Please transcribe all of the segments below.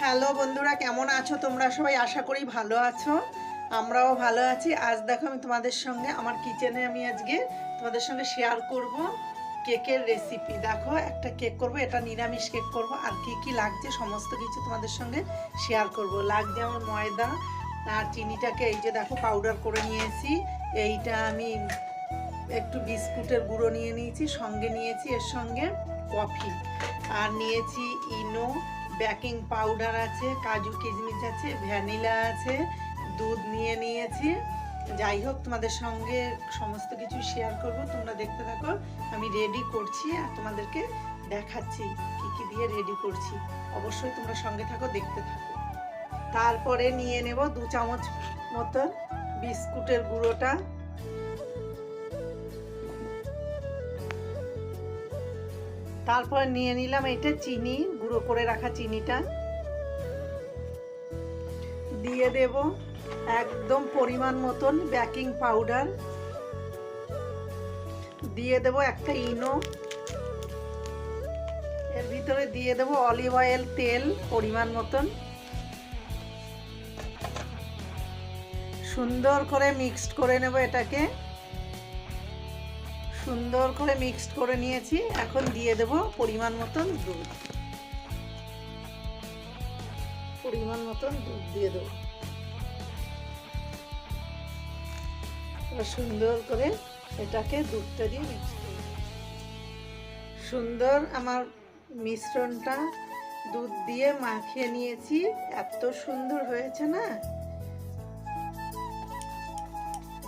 Hello বন্ধুরা, কেমন আছো? তোমরা সবাই আশা করি ভালো আছো। আমরাও ভালো আছি। আজ দেখো আমি তোমাদের সঙ্গে, আমার কিচেনে আমি আজকে তোমাদের সঙ্গে শেয়ার করব কেকের রেসিপি দেখো, একটা কেক করব, এটা নিরামিষ কেক করব, আর কি কি লাগছে সমস্ত কিছু তোমাদের সঙ্গে শেয়ার করব। লাগছে আমার ময়দা আর চিনিটাকে, এই যে দেখো পাউডার করে নিয়েছি। এইটা আমি একটু বিস্কুটের গুঁড়ো নিয়ে নিয়েছি, সঙ্গে নিয়েছি এর সঙ্গে কফি আর নিয়েছি ইনো বেকিং পাউডার আছে, কাজু কিশমিশ আছে ভ্যানিলা আছে, দুধ নিয়ে নিয়েছি। যাই হোক, তোমাদের সঙ্গে সমস্ত কিছু শেয়ার করব, তোমরা দেখতে থাকো। আমি রেডি করছি আর তোমাদেরকে দেখাচ্ছি কি কি দিয়ে রেডি করছি। অবশ্যই তোমরা সঙ্গে থাকো, দেখতে থাকো। তারপরে নিয়ে নেব দু চামচ মতন বিস্কুটের গুঁড়োটা। তারপর নিয়ে নিলাম এটা চিনি গুঁড়ো করে রাখা চিনিটা। দিয়ে দেব একদম পরিমাণ মতন বেকিং পাউডার। দিয়ে দেব একটা ইনো। এর ভিতরে দিয়ে দেব অলিভ অয়েল তেল পরিমাণ মতন। সুন্দর করে মিক্সড করে নেব এটাকে। সুন্দর করে মিক্সড করে নিয়েছি। এখন দিয়ে দেব পরিমাণ মতন দুধ। পরিমাণ মতন দুধ দিয়ে দেবো। সুন্দর করে এটাকে দুধটা দিয়ে মিক্স সুন্দর আমার মিশ্রণটা দুধ দিয়ে মাখিয়ে নিয়েছি। এত সুন্দর হয়েছে না?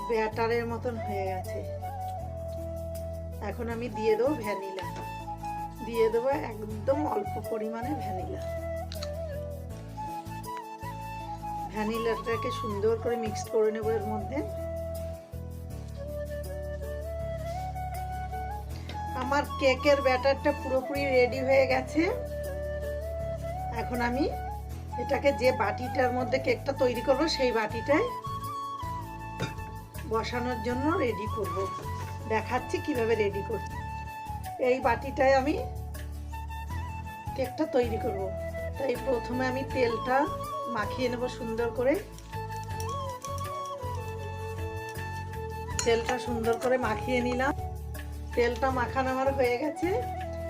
ব্যাটারের মতন হয়ে গেছে। এখন আমি দিয়ে দেবো ভ্যানিলা। দিয়ে দেবো একদম অল্প পরিমাণে ভ্যানিলা। ভ্যানিলাটাকে সুন্দর করে মিক্সড করে নেব এর মধ্যে। আমার কেকের ব্যাটারটা পুরোপুরি রেডি হয়ে গেছে। এখন আমি এটাকে যে বাটিটার মধ্যে কেকটা তৈরি করব, সেই বাটিটায় বসানোর জন্য রেডি করব। দেখাচ্ছি কীভাবে রেডি করছি এই বাটিটায় আমি কেকটা তৈরি করব। তাই প্রথমে আমি তেলটা মাখিয়ে নেব সুন্দর করে। তেলটা সুন্দর করে মাখিয়ে নিলাম। তেলটা মাখানো আমার হয়ে গেছে।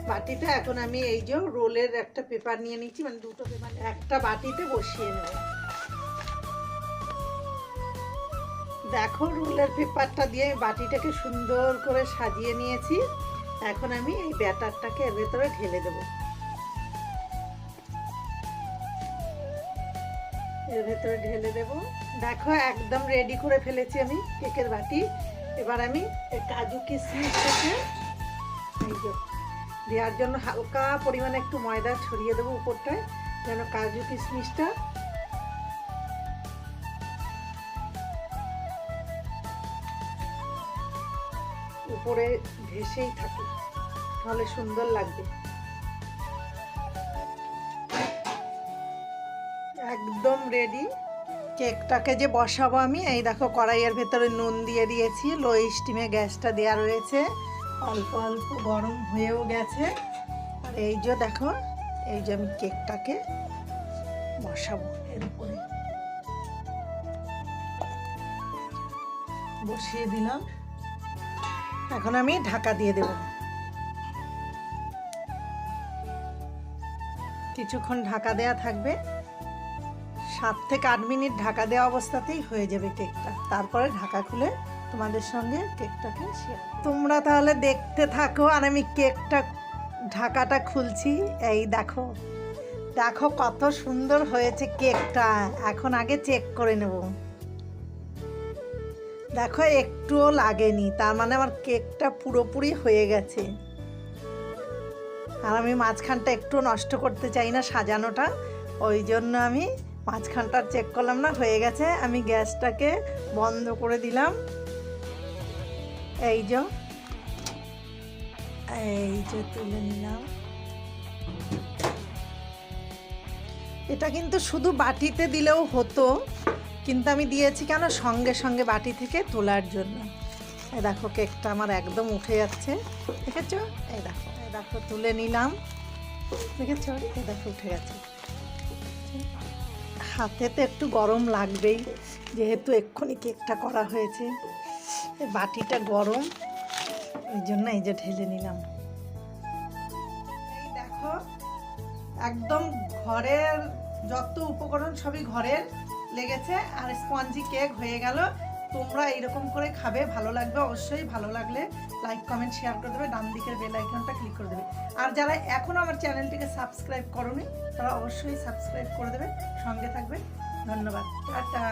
বাটিতে এখন আমি এই যে রোলের একটা পেপার নিয়ে নিচ্ছি মানে দুটো পেপার, একটা বাটিতে বসিয়ে নেব। দেখো রোলের পেপারটা দিয়ে বাটিটাকে সুন্দর করে সাজিয়ে নিয়েছি। এখন আমি এই ব্যাটারটাকে এর ভেতরে ঢেলে দেব। এর ভেতরে ঢেলে দেব। দেখো, একদম রেডি করে ফেলেছি আমি কেকের বাটি। এবার আমি কাজু কিশমিশটাকে এই যে দেওয়ার জন্য হালকা পরিমাণে একটু ময়দা ছড়িয়ে দেবো উপরটায়, যেন কাজু কিশমিশটা উপরে ভেসেই থাকে তাহলে সুন্দর লাগবে। একদম রেডি কেকটাকে যে বসাবো আমি, এই দেখো কড়াইয়ের ভেতরে নুন দিয়ে দিয়েছি লো স্টিমে গ্যাসটা দেওয়া রয়েছে। অল্প অল্প গরম হয়েও গেছে। আর এই যে দেখো, এই যে আমি কেকটাকে বসাবো এর উপরে। বসিয়ে দিলাম। এখন আমি ঢাকা দিয়ে দেব। কিছুক্ষণ ঢাকা দেয়া থাকবে। সাত থেকে আট মিনিট ঢাকা দেওয়া অবস্থাতেই হয়ে যাবে কেকটা। তারপরে ঢাকা খুলে তোমাদের সঙ্গে কেকটাকে শেয়ার তোমরা তাহলে দেখতে থাকো আর আমি কেকটা, ঢাকাটা খুলছি। এই দেখো দেখো কত সুন্দর হয়েছে কেকটা। এখন আগে চেক করে নেব। দেখো একটুও লাগেনি, তার মানে আমার কেকটা পুরোপুরি হয়ে গেছে। আর আমি মাঝখানটা একটু নষ্ট করতে চাই না সাজানোটা, ওই জন্য আমি মাঝখানটা চেক করলাম না, হয়ে গেছে। আমি গ্যাসটাকে বন্ধ করে দিলাম। এই যে এই যে তুলে নিলাম। এটা কিন্তু শুধু বাটিতে দিলেও হতো, কিন্তু আমি দিয়েছি কেন? সঙ্গে সঙ্গে বাটি থেকে তোলার জন্য। এই দেখো, কেকটা আমার একদম উঠে যাচ্ছে। দেখেছ? এই দেখো এই দেখো, তুলে নিলাম। দেখেছ? এই দেখো, উঠে গেছে। হাতে তো একটু গরম লাগবেই, যেহেতু এক্ষুনি কেকটা করা হয়েছে। বাটিটা গরম ওই জন্য এই যে ঢেলে নিলাম। এই দেখো, একদম ঘরের যত উপকরণ সবই ঘরের লেগেছে, আর স্পঞ্জি কেক হয়ে গেল। তোমরা এরকম করে খাবে, ভালো লাগবে অবশ্যই, ভালো লাগলে লাইক কমেন্ট শেয়ার করে দেবে, ডান দিকের বেল আইকনটা ক্লিক করে দেবে। আর যারা এখনও আমার চ্যানেলটিকে সাবস্ক্রাইব করোনি, তারা অবশ্যই সাবস্ক্রাইব করে দেবে, সঙ্গে থাকবে। ধন্যবাদ, টাটা।